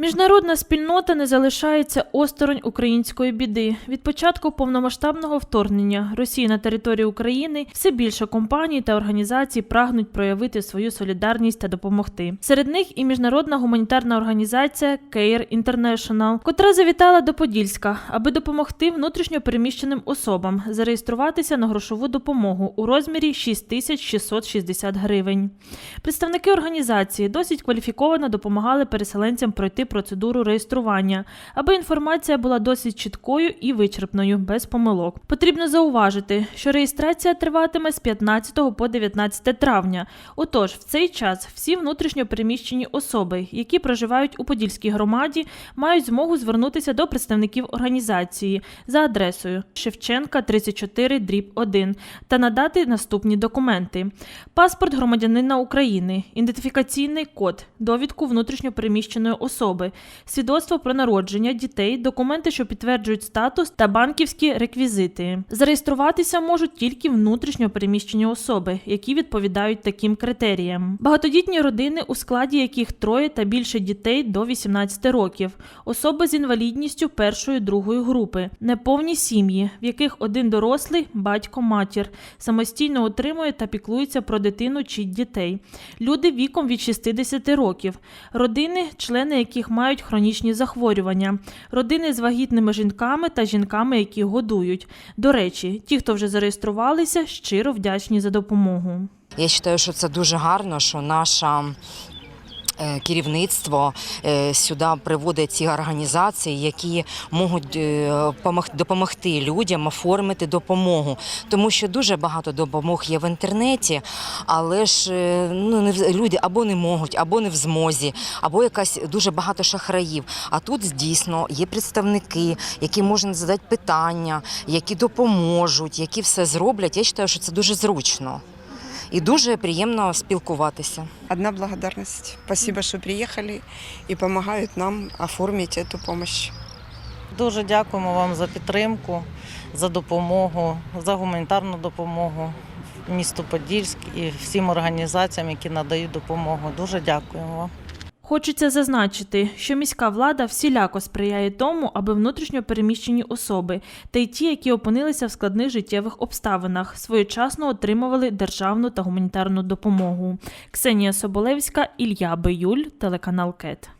Міжнародна спільнота не залишається осторонь української біди. Від початку повномасштабного вторгнення Росії на територію України все більше компаній та організацій прагнуть проявити свою солідарність та допомогти. Серед них і міжнародна гуманітарна організація Care International, котра завітала до Подільська, аби допомогти внутрішньо переміщеним особам зареєструватися на грошову допомогу у розмірі 6660 гривень. Представники організації досить кваліфіковано допомагали переселенцям пройти процедуру реєстрування, аби інформація була досить чіткою і вичерпною, без помилок. Потрібно зауважити, що реєстрація триватиме з 15 по 19 травня. Отож, в цей час всі внутрішньо переміщені особи, які проживають у Подільській громаді, мають змогу звернутися до представників організації за адресою Шевченка 34 дріб 1 та надати наступні документи: паспорт громадянина України, ідентифікаційний код, довідку внутрішньо переміщеної особи, свідоцтво про народження дітей, документи, що підтверджують статус та банківські реквізити. Зареєструватися можуть тільки внутрішньо переміщені особи, які відповідають таким критеріям. Багатодітні родини, у складі яких троє та більше дітей до 18 років, особи з інвалідністю першої другої групи, неповні сім'ї, в яких один дорослий батько, матір. Самостійно утримує та піклується про дитину чи дітей, люди віком від 60 років, родини, члени яких мають хронічні захворювання, родини з вагітними жінками та жінками, які годують. До речі, ті, хто вже зареєструвалися, щиро вдячні за допомогу. Я вважаю, що це дуже гарно, що наша. Е, Керівництво е, сюди приводить ці організації, які можуть е, допомогти людям оформити допомогу, тому що дуже багато допомог є в інтернеті, але ж ну люди або не можуть, або не в змозі, або якась дуже багато шахраїв. А тут дійсно є представники, які можуть задати питання, які допоможуть, які все зроблять. Я вважаю, що це дуже зручно і дуже приємно спілкуватися. Одна благодарність. Спасибо, що приїхали і допомагають нам оформити цю допомогу. Дуже дякуємо вам за підтримку, за допомогу, за гуманітарну допомогу місту Подільськ і всім організаціям, які надають допомогу. Дуже дякуємо вам. Хочеться зазначити, що міська влада всіляко сприяє тому, аби внутрішньо переміщені особи та й ті, які опинилися в складних життєвих обставинах, своєчасно отримували державну та гуманітарну допомогу. Ксенія Соболевська, Ілля Биюль, телеканал КЕТ.